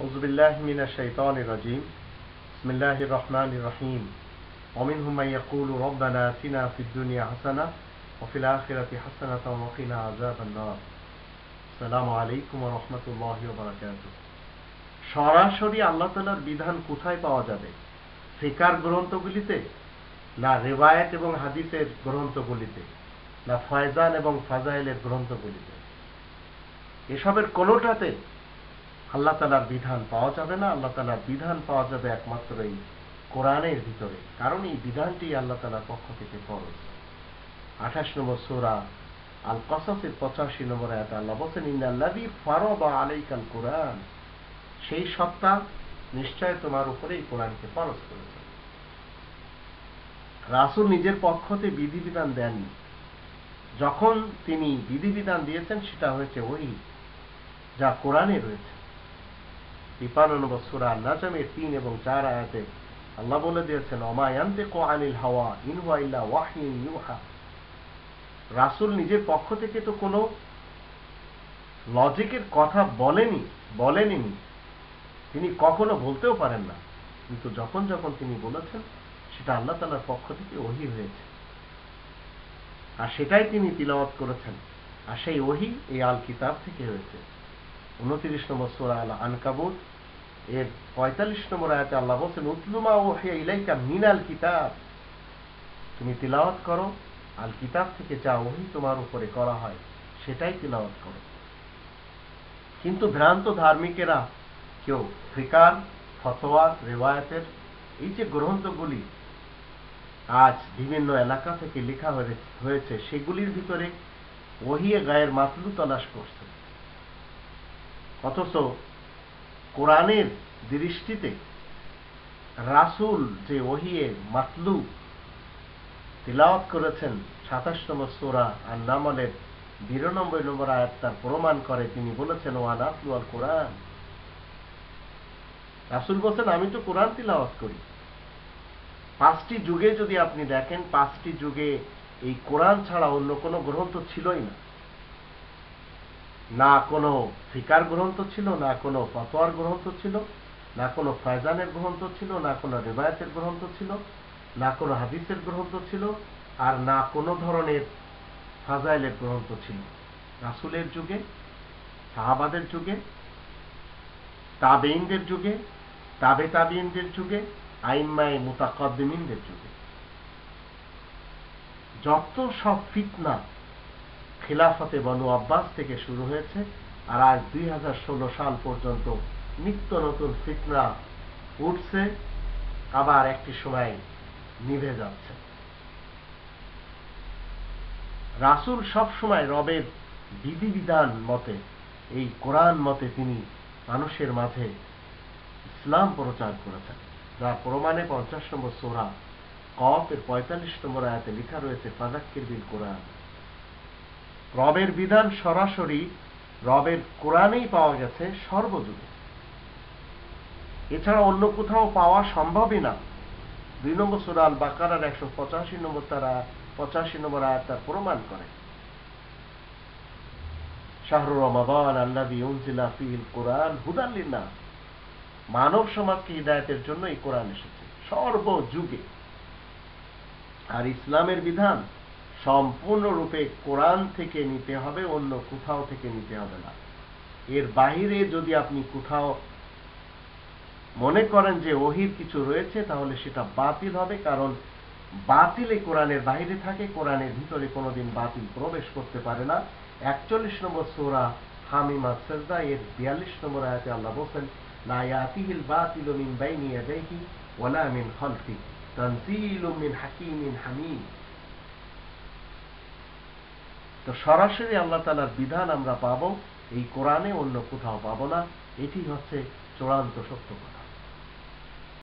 أعوذ بالله من الشيطان الرجيم بسم الله الرحمن الرحيم ومنهم من يقول ربنا آتنا في الدنيا حسنة وفي الآخرة حسنة وقنا عذاب النار السلام عليكم ورحمة الله وبركاته সরাসরি আল্লাহ তালার বিধান কোথায় পাওয়া যাবে ফিকার গ্রন্থগুলিতে না রেওয়ায়ত এবং হাদিসের গ্রন্থগুলিতে না ফয়জান এবং ফাজাইলের গ্রন্থগুলিতে এসবের কোনোটাতে আল্লাহ তালার বিধান পাওয়া যাবে না, আল্লাহ তালার বিধান পাওয়া যাবে একমাত্র এই কোরআনের ভিতরে। কারণ এই বিধানটি আল্লাহ তালার পক্ষ থেকে ফরজ। আঠাশ নম্বর সোরা আল কসাসের পঁচাশি নম্বর আল্লাহ ইন্দাল্লাদি ফারদ আলাইকাল কোরআন। সেই সত্তা নিশ্চয় তোমার উপরে এই কোরআনকে ফরজ করেছে। রাসুল নিজের পক্ষতে বিধিবিধান দেননি। যখন তিনি বিধিবিধান দিয়েছেন, সেটা হয়েছে ওই যা কোরআনে রয়েছে। তিপান্ন নম্বর সুরা তিন এবং চার আয়াতে আল্লাহ বলে দিয়েছেন অমায়ান্তে হাওয়া ইনহুয়া ইল্লা ওয়াহিন ইউহা। রাসুল নিজের পক্ষ থেকে তো কোনো লজিকের কথা বলেনি বলেনি তিনি কখনো বলতেও পারেন না। কিন্তু যখন যখন তিনি বলেছেন, সেটা আল্লাহ তালার পক্ষ থেকে ওহি হয়েছে। আর সেটাই তিনি তিলাওয়াত করেছেন। আর সেই ওহি এই আল কিতাব থেকে হয়েছে। উনত্রিশ নম্বর সোরা আল আনকাবুর এর পঁয়তাল্লিশ নম্বর আয়াতে আল্লাহ বলছেন উতলুমা ওহিয়া ইলাইকা মিনাল কিতাব। তুমি তিলাওয়াত করো, আল কিতাব থেকে যা ওহি তোমার উপরে করা হয়, সেটাই তিলাওয়াত করো। কিন্তু ভ্রান্ত ধার্মিকেরা, কেউ ফিকার, ফতোয়া, রেওয়ায়তের, এই যে গ্রন্থগুলি আজ বিভিন্ন এলাকা থেকে লেখা হয়েছে, সেগুলির ভিতরে ওহিয়ে গায়ের মাতলু তলাশ করছে। অথচ কোরআনের দৃষ্টিতে রাসুল যে ওহিয়ে মাতলু তিলাওয়াত করেছেন সাতাশতম সোরা আর নামলের বিরানব্বই নম্বর আয়াত তার প্রমাণ করে, তিনি বলেছেন ও আনাতলু আল কোরআন। রাসুল বলছেন, আমি তো কোরআন তিলাওয়াত করি। পাঁচটি যুগে যদি আপনি দেখেন, পাঁচটি যুগে এই কোরআন ছাড়া অন্য কোনো গ্রন্থ ছিলই না। না কোনো ফিকার গ্রন্থ ছিল, না কোনো ফতোয়ার গ্রন্থ ছিল, না কোনো ফয়জানের গ্রন্থ ছিল, না কোনো রেবায়তের গ্রন্থ ছিল, না কোনো হাদিসের গ্রন্থ ছিল, আর না কোনো ধরনের ফাজাইলের গ্রন্থ ছিল। রাসুলের যুগে, সাহাবাদের যুগে তাবেইনদের যুগে, তাবে তাবিনদের যুগে আইনমায় মুতাকদ্দিমিনদের যুগে। যত সব ফিতনা খিলাফতে বনু আব্বাস থেকে শুরু হয়েছে আর আজ দুই হাজার ষোলো সাল পর্যন্ত নিত্য নতুন ফিতনা উঠছে, আবার একটি সময় নিভে যাচ্ছে। রাসুল সব সময় রবের বিধিবিধান মতে, এই কোরআন মতে তিনি মানুষের মাঝে ইসলাম প্রচার করেছেন যার প্রমাণে পঞ্চাশ নম্বর সোরা কফের পঁয়তাল্লিশ নম্বর আয়াতে লেখা রয়েছে ফাজাক্কির বিল কোরআন। রবের বিধান সরাসরি রবের কোরআনেই পাওয়া গেছে সর্বযুগে। এছাড়া অন্য কোথাও পাওয়া সম্ভবই না। দুই নম্বর সুরাল বাকারার একশো পঁচাশি নম্বর তারা পঁচাশি নম্বর আয়াত তার প্রমাণ করে। শাহরু রমাদান আল্লাদি উনজিলা ফিল কোরআন হুদাল্লিনা মানব সমাজকে হৃদায়তের জন্য এই কোরআন এসেছে সর্বযুগে। আর ইসলামের বিধান সম্পূর্ণরূপে কোরআন থেকে নিতে হবে, অন্য কোথাও থেকে নিতে হবে না। এর বাহিরে যদি আপনি কোথাও মনে করেন যে ওহির কিছু রয়েছে, তাহলে সেটা বাতিল হবে, কারণ বাতিলে কোরআনের বাহিরে থাকে, কোরআনের ভিতরে কোনোদিন বাতিল প্রবেশ করতে পারে না। একচল্লিশ নম্বর সোরা হামিমা সেজদা এর বিয়াল্লিশ নম্বর আয়াতে আল্লাহ বলছেন, লা ইয়াতিহিল বাতিলু মিন বাইনি ইয়াদাইহি ওয়ালা মিন খালফি, তানজিলুম মিন হাকিমিন হামিদ। তো সরাসরি আল্লাহ তালার বিধান আমরা পাবো, এই কোরআনে অন্য কোথাও পাবো না। এটি হচ্ছে চূড়ান্ত সত্য কথা।